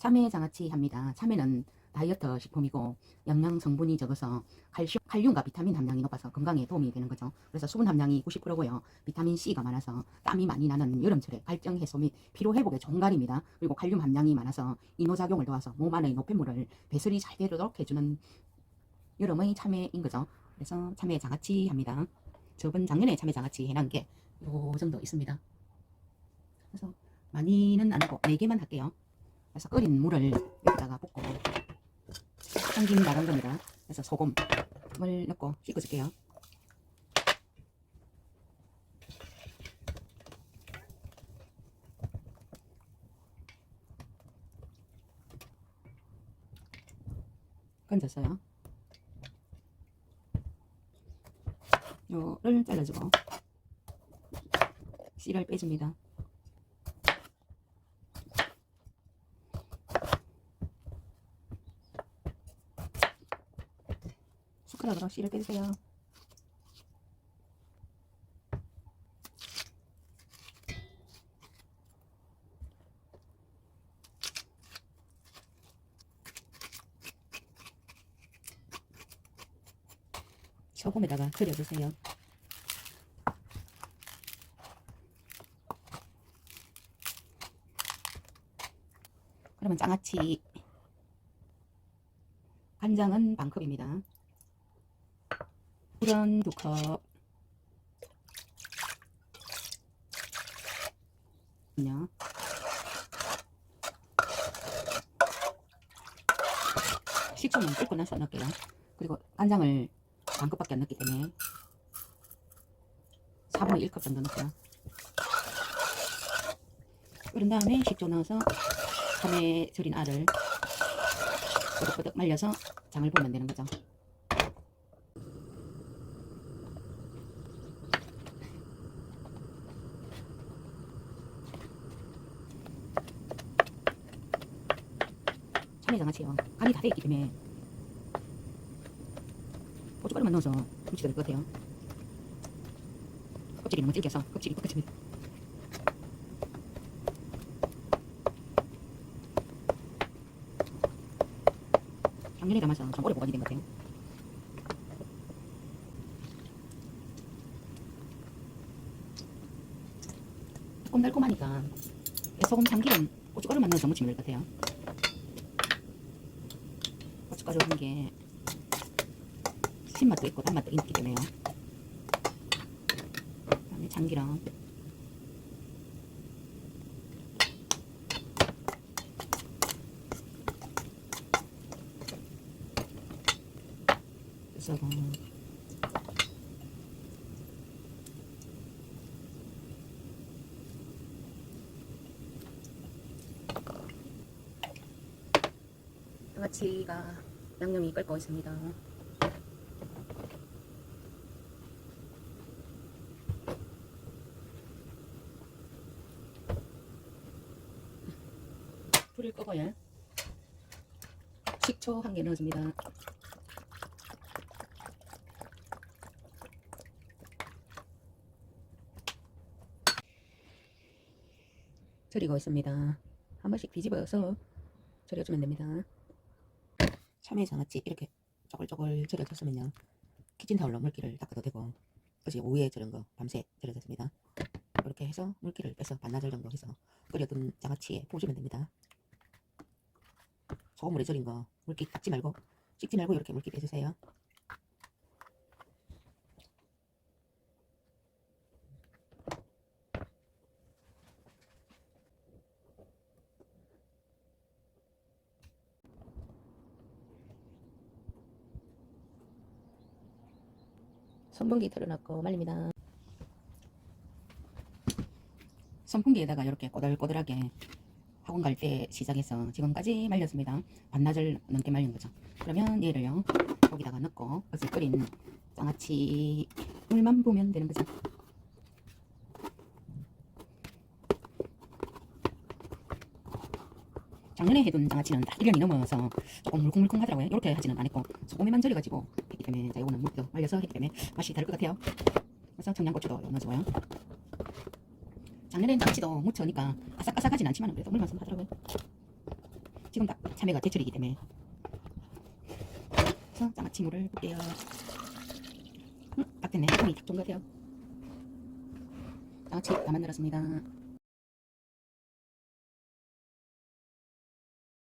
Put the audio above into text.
참외 장아찌 합니다. 참외는 다이어트 식품이고 영양 성분이 적어서 칼슘, 칼륨과 비타민 함량이 높아서 건강에 도움이 되는 거죠. 그래서 수분 함량이 90%고요. 비타민 C가 많아서 땀이 많이 나는 여름철에 갈증 해소 및 피로 회복에 좋은 가리입니다. 그리고 칼륨 함량이 많아서 이노작용을 도와서 몸 안의 노폐물을 배설이 잘 되도록 해주는 여름의 참외인 거죠. 그래서 참외 장아찌 합니다. 저번 작년에 참외 장아찌 해놓은 게 요 정도 있습니다. 그래서 많이는 안 하고 4개만 할게요. 그래서 끓인 물을 여기다가 붓고 참김 나간 겁니다. 그래서 소금을 넣고 씻어줄게요. 건졌어요. 요를 잘라주고 씨를 빼줍니다. 숟가락으로 씨를 빼주세요. 소금에다가 끓여주세요. 그러면 장아찌 간장은 반컵입니다. 물은 두 컵. 요 식초는 끓고 나서 넣을게요. 그리고 간장을 반컵밖에 안 넣기 때문에 4분의 1컵 정도 넣을게요. 끓은 다음에 식초 넣어서 참외 절인 알을 꼬득꼬득 말려서 장을 보면 되는 거죠. 참외 장아찌요. 간이 다 돼 있기 때문에 고춧가루만 넣어서 무치가 될것 같아요. 껍질이 너무 질겨서 껍질이 벗겨집니다. 작년에 담아서 좀 오래 보관이 된 것 같아요. 조금 달콤하니까 소금 참기름 고춧가루만 넣어서 무치면 될 것 같아요. 고춧가루 한 게 신맛도 있고 단맛도 있기 때문에요. 그다음에 참기름 그래서 양아치가 양념이 끓고 있습니다. 불을 끄고요. 식초 한 개 넣어줍니다. 절이고 있습니다. 한 번씩 뒤집어서 절여주면 됩니다. 참외 장아찌 이렇게 쪼글쪼글 절여졌으면요. 키친타올로 물기를 닦아도 되고 어제 오후에 절은 거 밤새 절여졌습니다. 이렇게 해서 물기를 빼서 반나절 정도 해서 끓여둔 장아찌에 부어주면 됩니다. 소금물에 절인 거 물기 닦지 말고 찍지 말고 이렇게 물기 빼주세요. 선풍기 틀어놓고 말립니다. 선풍기에다가 이렇게 꼬들꼬들하게 학원 갈 때 시작해서 지금까지 말렸습니다. 반나절 넘게 말린 거죠. 그러면 얘를요 여기다가 넣고 어제 끓인 장아찌 물만 부으면 되는 거죠. 작년에 해둔 장아찌는 다 1년이 넘어서 조금 물컹물컹 하더라고요. 이렇게 하지는 않았고 소금에만 절여가지고 했기 때문에 자 이거는 물도 말려서 했기 때문에 맛이 다를 것 같아요. 그래서 청양고추도 넣어줘요. 작년엔 장치도 무쳐니까 아삭아삭하진 않지만 그래도 좀 하더라고요. 지금 참외가 제철이기 때문에 그래서 장아찌 물을 붓게요 음, 딱 됐네 향이 딱 좋은 것 같아요 장아찌 다 만들었습니다